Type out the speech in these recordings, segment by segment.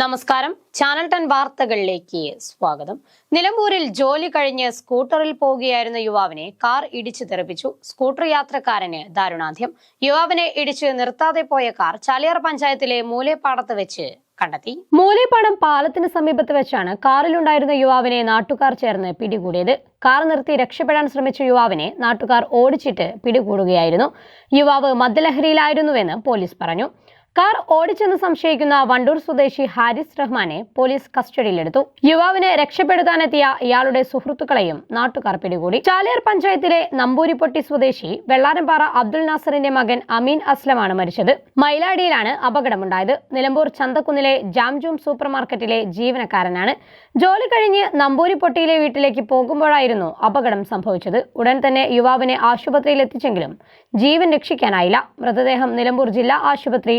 നമസ്കാരം. Channel ten വാർത്തകളിലേക്ക് സ്വാഗതം. നിലമ്പൂരിൽ ജോലി കഴിഞ്ഞ് സ്കൂട്ടറിൽ പോകുകയായിരുന്ന യുവാവിനെ കാർ ഇടിച്ചു തെറിപ്പിച്ചു. സ്കൂട്ടർ യാത്രക്കാരന് ദാരുണാന്ത്യം. യുവാവിനെ ഇടിച്ച് നിർത്താതെ പോയ കാർ ചാലിയാർ പഞ്ചായത്തിലെ മൂലേപ്പാടത്ത് വെച്ച് കണ്ടെത്തി. മൂലേപ്പാടം പാലത്തിന് സമീപത്ത് വെച്ചാണ് കാറിലുണ്ടായിരുന്ന യുവാവിനെ നാട്ടുകാർ ചേർന്ന് പിടികൂടിയത്. കാർ നിർത്തി രക്ഷപ്പെടാൻ ശ്രമിച്ച യുവാവിനെ നാട്ടുകാർ ഓടിച്ചിട്ട് പിടികൂടുകയായിരുന്നു. യുവാവ് മദ്യലഹരിയിലായിരുന്നുവെന്ന് പോലീസ് പറഞ്ഞു. കാർ ഓടിച്ചെന്ന് സംശയിക്കുന്ന വണ്ടൂർ സ്വദേശി ഹാരിസ് റഹ്മാനെ പോലീസ് കസ്റ്റഡിയിലെടുത്തു. യുവാവിനെ രക്ഷപ്പെടുത്താനെത്തിയ ഇയാളുടെ സുഹൃത്തുക്കളെയും നാട്ടുകാർ പിടികൂടി. ചാലിയാർ പഞ്ചായത്തിലെ നമ്പൂരിപ്പൊട്ടി സ്വദേശി വെള്ളാരംപാറ അബ്ദുൽ നാസറിന്റെ മകൻ അമീൻ അസ്ലമാണ് മരിച്ചത്. മൈലാടിയിലാണ് അപകടമുണ്ടായത്. നിലമ്പൂർ ചന്തക്കുന്നിലെ ജാംജൂം സൂപ്പർ മാർക്കറ്റിലെ ജീവനക്കാരനാണ്. ജോലി കഴിഞ്ഞ് നമ്പൂരിപ്പൊട്ടിയിലെ വീട്ടിലേക്ക് പോകുമ്പോഴായിരുന്നു അപകടം സംഭവിച്ചത്. ഉടൻ തന്നെ യുവാവിനെ ആശുപത്രിയിൽ എത്തിച്ചെങ്കിലും ജീവൻ രക്ഷിക്കാനായില്ല. മൃതദേഹം നിലമ്പൂർ ജില്ലാ ആശുപത്രി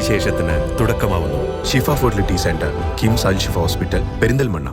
ഒരു വിശേഷത്തിന് തുടക്കമാവുന്നു. Shifa fertility centre KIMS Al Shifa hospital Perinthalmanna.